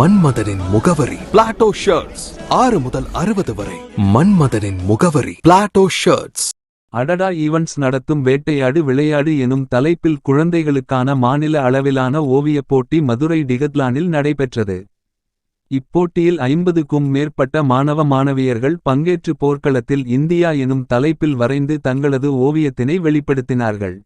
மன்மதனின் முகவரி. Plato shirts ஆறு முதல் அறுபது வரை. மன்மதனின் முகவரி. பிளாட்டோ ஷர்ட்ஸ் அடடா ஈவென்ட்ஸ் நடத்தும் வேட்டையாடு விளையாடு எனும் தலைப்பில் குழந்தைகளுக்கான மாநில அளவிலான ஓவியப் போட்டி மதுரை டிகத்லானில் நடைபெற்றது. இப்போட்டியில் ஐம்பதுக்கும் மேற்பட்ட மாணவ மாணவியர்கள் பங்கேற்று போர்க்களத்தில் இந்தியா எனும் தலைப்பில் வரைந்து தங்களது ஓவியத்தினை வெளிப்படுத்தினார்கள்.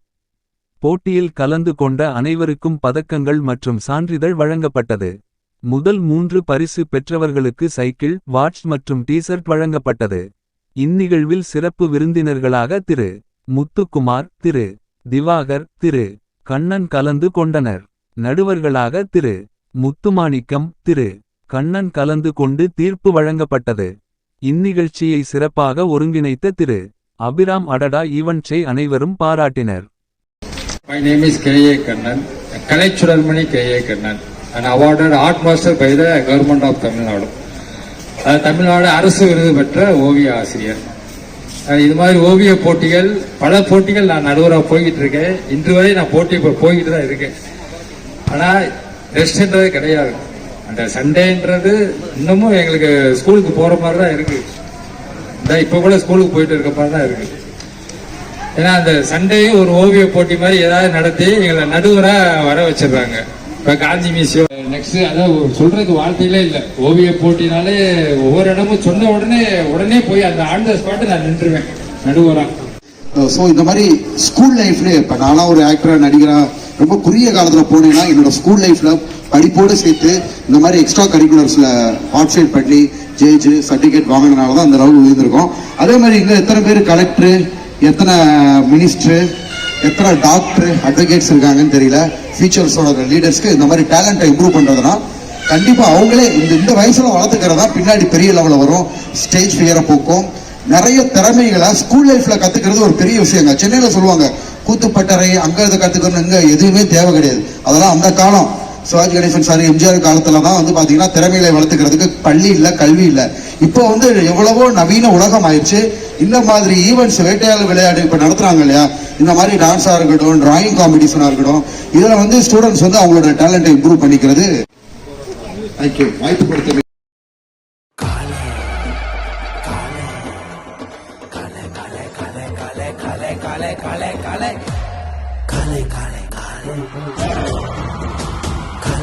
போட்டியில் கலந்து கொண்ட அனைவருக்கும் பதக்கங்கள் மற்றும் சான்றிதழ் வழங்கப்பட்டது. முதல் மூன்று பரிசு பெற்றவர்களுக்கு சைக்கிள் வாட்ச் மற்றும் டீசர்ட் வழங்கப்பட்டது. இந்நிகழ்வில் சிறப்பு விருந்தினர்களாக திரு. முத்துக்குமார் திரு. திவாகர் திரு. கண்ணன் கலந்து கொண்டனர். நடுவர்களாக திரு. முத்துமாணிக்கம் திரு. கண்ணன் கலந்து கொண்டு தீர்ப்பு வழங்கப்பட்டது. இந்நிகழ்ச்சியை சிறப்பாக ஒருங்கிணைத்த திரு. அபிராம் அடடா ஈவன்ட்ஸை அனைவரும் பாராட்டினர். My name is K.A. And awarded art master by the government of Tamil Nadu அது தமிழ்நாடு அரசு விருது பெற்ற ஓவிய ஆசிரியர். Uh, இது மாதிரி ஓவிய போட்டிகள் பல போட்டிகள் நான் நடுவராக போய்கிட்டு இருக்கேன். இன்று வரை நான் போட்டி இப்போ போய்கிட்டு தான் இருக்கேன். ஆனால் ரெஸ்ட்ன்றது கிடையாது. அந்த சண்டேன்றது இன்னமும் எங்களுக்கு ஸ்கூலுக்கு போகிற மாதிரி தான் இருக்குது இந்த இப்போ கூட ஸ்கூலுக்கு போயிட்டு இருக்க மாதிரி தான் இருக்குது ஏன்னா அந்த சண்டேயும் ஒரு ஓவிய போட்டி மாதிரி ஏதாவது நடத்தி எங்களை நடுவராக வர வச்சிடுறாங்க இப்ப காந்தி மியூசியம். நெக்ஸ்ட் அதாவது சொல்றதுக்கு வார்த்தையிலே இல்ல. ஓவிய போட்டினாலே ஒவ்வொரு இடமும் சொன்ன உடனே உடனே போய் அந்த ஆன் த ஸ்பாட் நான் நின்றுவேன் நடுவரா. ஸோ இந்த மாதிரி ஸ்கூல் லைஃப்ல இப்போ நான்லாம் ஒரு ஆக்டரா நடிகரா ரொம்ப குறுகிய காலத்தில் போனேன்னா என்னோட ஸ்கூல் லைஃப்ல படிப்போடு சேர்த்து இந்த மாதிரி எக்ஸ்ட்ரா கரிக்குலர்ஸ்ல பார்ட்டிசிபேட் பண்ணி ஜெயிச்சு சர்டிஃபிகேட் வாங்கினால தான் அந்த அளவுக்கு உயர்ந்திருக்கோம். அதே மாதிரி இங்க எத்தனை பேர் கலெக்டர் எத்தனை மினிஸ்டர் எத்தனை டாக்டர் அட்வொகேட்ஸ் இருக்காங்கன்னு தெரியல. ஃபியூச்சர்ஸோட லீடர்ஸ்க்கு இந்த மாதிரி டேலண்ட்டை இம்ப்ரூவ் பண்ணுறதுனா கண்டிப்பாக அவங்களே இந்த இந்த வயசில் வளர்த்துக்கிறதா பின்னாடி பெரிய லெவலில் வரும். ஸ்டேஜ் ஃபியரை போக்கும். நிறைய திறமைகளை ஸ்கூல் லைஃப்பில் கற்றுக்கிறது ஒரு பெரிய விஷயங்க. சென்னையில் சொல்லுவாங்க கூத்துப்பட்டறை அங்கே இதை கற்றுக்கணும் இங்கே எதுவுமே தேவை கிடையாது. அதெல்லாம் அந்த காலம். சிவாஜி கணேசன் சார் எம்ஜிஆர் காலத்துல தான் வந்து பாத்தீங்கன்னா திறமைகளை வளர்த்துக்கிறதுக்கு பள்ளி இல்லை கல்வி இல்லை இப்போ வந்து எவ்வளவோ நவீன உலகம் ஆயிடுச்சு இந்த மாதிரி ஈவெண்ட்ஸ் வேட்டையாளர் விளையாடு இப்போ நடத்துறாங்க இல்லையா இந்த மாதிரி டான்ஸாக இருக்கட்டும் டிராயிங் காம்படிஷனாக இருக்கட்டும் இதில் வந்து ஸ்டூடெண்ட்ஸ் வந்து அவங்களோட டேலண்ட்டை இம்ப்ரூவ் பண்ணிக்கிறது தேங்க்யூ வாய்ப்பு கொடுத்த